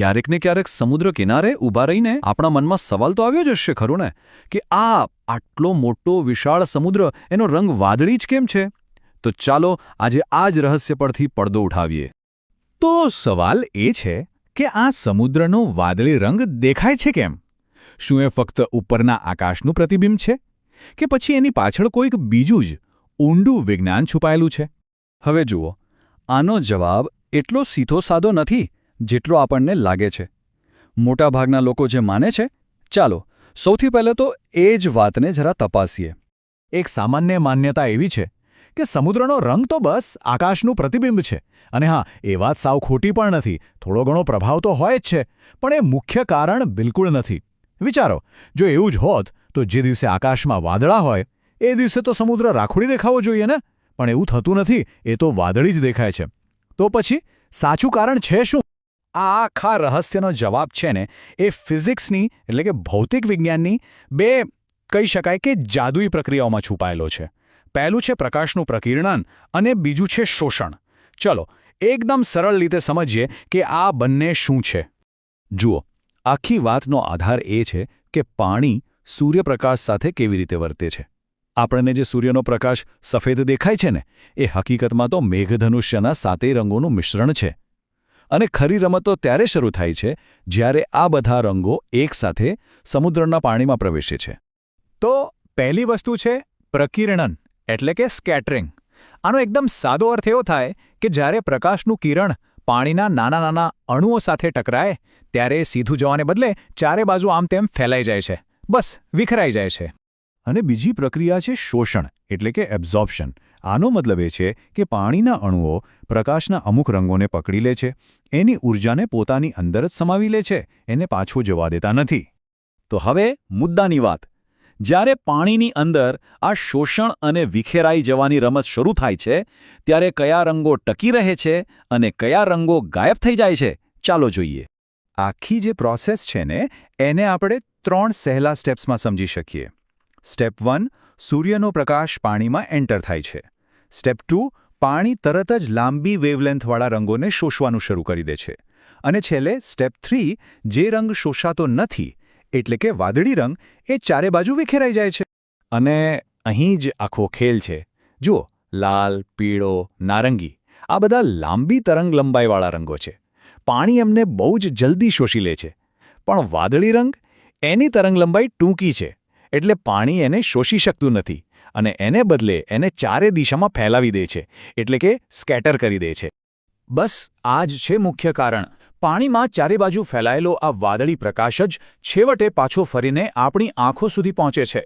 ક્યારેક ને ક્યારેક સમુદ્ર કિનારે ઊભા રહીને આપણા મનમાં સવાલ તો આવ્યો જ હશે, ખરું ને? કે આ આટલો મોટો, વિશાળ સમુદ્ર, એનો રંગ વાદળી જ કેમ છે? તો ચાલો આજે આ જ રહસ્ય પરથી પડદો ઉઠાવીએ. તો સવાલ એ છે કે આ સમુદ્રનો વાદળી રંગ દેખાય છે કેમ? શું એ ફક્ત ઉપરના આકાશનું પ્રતિબિંબ છે? કે પછી એની પાછળ કોઈક બીજું જ ઊંડું વિજ્ઞાન છુપાયેલું છે? હવે જુઓ, આનો જવાબ એટલો સીધો સાદો નથી જેટલો આપણને લાગે છે. મોટાભાગના લોકો જે માને છે, ચાલો, સૌથી પહેલાં તો એ જ વાતને જરા તપાસીએ. એક સામાન્ય માન્યતા એવી છે કે સમુદ્રનો રંગ તો બસ આકાશનું પ્રતિબિંબ છે. અને હા, એ વાત સાવ ખોટી પણ નથી, થોડો ઘણો પ્રભાવ તો હોય જ છે, પણ એ મુખ્ય કારણ બિલકુલ નથી. વિચારો, જો એવું જ હોત, તો જે દિવસે આકાશમાં વાદળા હોય, એ દિવસે તો સમુદ્ર રાખોડી દેખાવો જોઈએ ને? પણ એવું થતું નથી, એ તો વાદળી જ દેખાય છે. તો પછી, સાચું કારણ છે શું? આ આખા રહસ્યનો જવાબ છે ને, એ ફિઝિક્સની, એટલે કે ભૌતિક વિજ્ઞાનની, બે, કહી શકાય કે જાદુઈ પ્રક્રિયાઓમાં છુપાયેલો છે. પહેલું છે પ્રકાશનું પ્રકિરણન અને બીજું છે શોષણ. ચલો, એકદમ સરળ રીતે સમજીએ કે આ બંને શું છે. જુઓ, આખી વાતનો આધાર એ છે કે પાણી સૂર્યપ્રકાશ સાથે કેવી રીતે વર્તે છે. આપણને જે સૂર્યનો પ્રકાશ સફેદ દેખાય છે ને, એ હકીકતમાં તો મેઘધનુષ્યના સાતેય રંગોનું મિશ્રણ છે. અને ખરી રમતો ત્યારે શરૂ થાય છે જ્યારે આ બધા રંગો એકસાથે સમુદ્રના પાણીમાં પ્રવેશે છે. તો પહેલી વસ્તુ છે પ્રકિરણન, એટલે કે સ્કેટરિંગ. આનો એકદમ સાદો અર્થ એવો થાય કે જ્યારે પ્રકાશનું કિરણ પાણીના નાના નાના અણુઓ સાથે ટકરાય, ત્યારે સીધું જવાને બદલે ચારે બાજુ આમ તેમ ફેલાઈ જાય છે. બસ, વિખરાઈ જાય છે. અને બીજી પ્રક્રિયા છે શોષણ, એટલે કે એબ્ઝોર્પ્શન આનો મતલબ એ છે કે પાણીના અણુઓ પ્રકાશના અમુક રંગોને પકડી લે છે. એની ઊર્જાને પોતાની અંદર જ સમાવી લે છે. એને પાછું જવા દેતા નથી. તો હવે મુદ્દાની વાત. જ્યારે પાણીની અંદર આ શોષણ અને વિખેરાઈ જવાની રમત શરૂ થાય છે, ત્યારે કયા રંગો ટકી રહે છે અને કયા રંગો ગાયબ થઈ જાય છે, ચાલો જોઈએ. આખી જે પ્રોસેસ છે ને, એને આપણે ત્રણ સહેલા સ્ટેપ્સમાં સમજી શકીએ. સ્ટેપ વન, સૂર્યનો પ્રકાશ પાણીમાં એન્ટર થાય છે. સ્ટેપ ટુ, પાણી તરત જ લાંબી વેવલેન્થવાળા રંગોને શોષવાનું શરૂ કરી દે છે. અને છેલ્લે સ્ટેપ થ્રી, જે રંગ શોષાતો નથી, એટલે કે વાદળી રંગ, એ ચારે બાજુ વિખેરાઈ જાય છે. અને અહીં જ આખો ખેલ છે. જુઓ, લાલ, પીળો, નારંગી, આ બધા લાંબી તરંગ લંબાઈવાળા રંગો છે. પાણી એમને બહુ જ જલ્દી શોષી લે છે. પણ વાદળી રંગ, એની તરંગ લંબાઈ ટૂંકી છે. એટલે પાણી એને શોષી શકતું નથી અને એને બદલે એને ચારે દિશામાં ફેલાવી દે છે, એટલે કે સ્કેટર કરી દે છે. બસ આ જ છે મુખ્ય કારણ. પાણીમાં ચારે બાજુ ફેલાયેલો આ વાદળી પ્રકાશ જ છેવટે પાછો ફરીને આપણી આંખો સુધી પહોંચે છે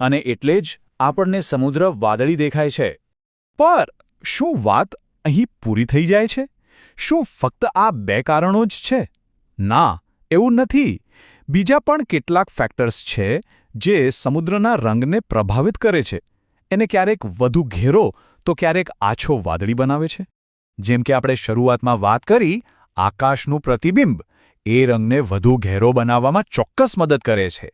અને એટલે જ આપણને સમુદ્ર વાદળી દેખાય છે. પર શું વાત અહીં પૂરી થઈ જાય છે? શું ફક્ત આ બે કારણો જ છે? ના, એવું નથી. બીજા પણ કેટલાક ફેક્ટર્સ છે જે સમુદ્રના રંગને પ્રભાવિત કરે છે. એને ક્યારેક વધુ ઘેરો, તો ક્યારેક આછો વાદળી બનાવે છે. જેમ કે આપણે શરૂઆતમાં વાત કરી, આકાશનું પ્રતિબિંબ એ રંગને વધુ ઘેરો બનાવવામાં ચોક્કસ મદદ કરે છે.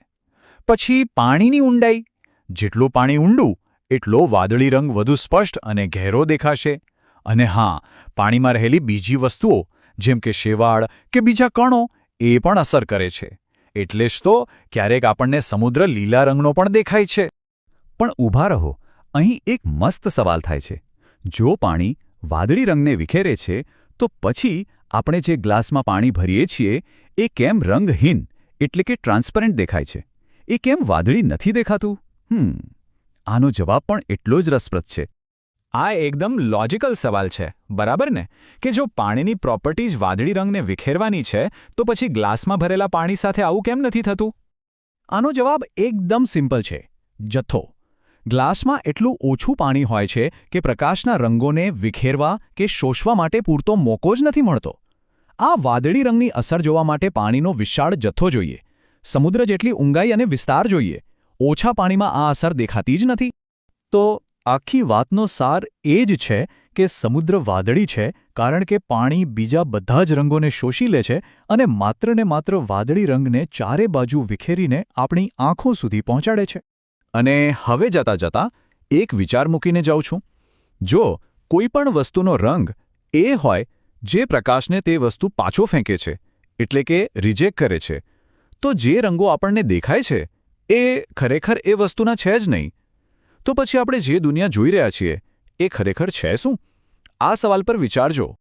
પછી પાણીની ઊંડાઈ, જેટલું પાણી ઊંડું, એટલો વાદળી રંગ વધુ સ્પષ્ટ અને ઘેરો દેખાશે. અને હા, પાણીમાં રહેલી બીજી વસ્તુઓ, જેમ કે શેવાળ કે બીજા કણો, એ પણ અસર કરે છે. એટલે જ તો ક્યારેક આપણને સમુદ્ર લીલા રંગનો પણ દેખાય છે. પણ ઊભા રહો, અહીં એક મસ્ત સવાલ થાય છે. જો પાણી વાદળી રંગને વિખેરે છે, તો પછી આપણે જે ગ્લાસમાં પાણી ભરીએ છીએ, એ કેમ રંગહીન એટલે કે ટ્રાન્સપરન્ટ દેખાય છે? એ કેમ વાદળી નથી દેખાતું? હમ, આનો જવાબ પણ એટલો જ રસપ્રદ છે. આ એકદમ લોજિકલ સવાલ છે, બરાબર ને? કે જો પાણીની પ્રોપર્ટીઝ વાદળી રંગને વિખેરવાની છે, તો પછી ગ્લાસમાં ભરેલા પાણી સાથે આવું કેમ નથી થતું? આનો જવાબ એકદમ સિમ્પલ છે, જથ્થો. ગ્લાસમાં એટલું ઓછું પાણી હોય છે કે પ્રકાશના રંગોને વિખેરવા કે શોષવા માટે પૂરતો મોકો જ નથી મળતો. આ વાદળી રંગની અસર જોવા માટે પાણીનો વિશાળ જથ્થો જોઈએ. સમુદ્ર જેટલી ઊંઘાઈ અને વિસ્તાર જોઈએ. ઓછા પાણીમાં આ અસર દેખાતી જ નથી. તો આખી વાતનો સાર એ જ છે કે સમુદ્ર વાદળી છે કારણ કે પાણી બીજા બધા જ રંગોને શોષી લે છે અને માત્ર ને માત્ર વાદળી રંગને ચારે બાજુ વિખેરીને આપણી આંખો સુધી પહોંચાડે છે. અને હવે જતા જતા એક વિચાર મૂકીને જાઉં છું. જો કોઈ પણ વસ્તુનો રંગ એ હોય જે પ્રકાશને તે વસ્તુ પાછો ફેંકે છે, એટલે કે રિજેક્ટ કરે છે, તો જે રંગો આપણને દેખાય છે એ ખરેખર એ વસ્તુના છે જ નહીં. તો પછી આપણે જે દુનિયા જોઈ રહ્યા છીએ, એ ખરેખર છે શું? આ સવાલ પર વિચારજો.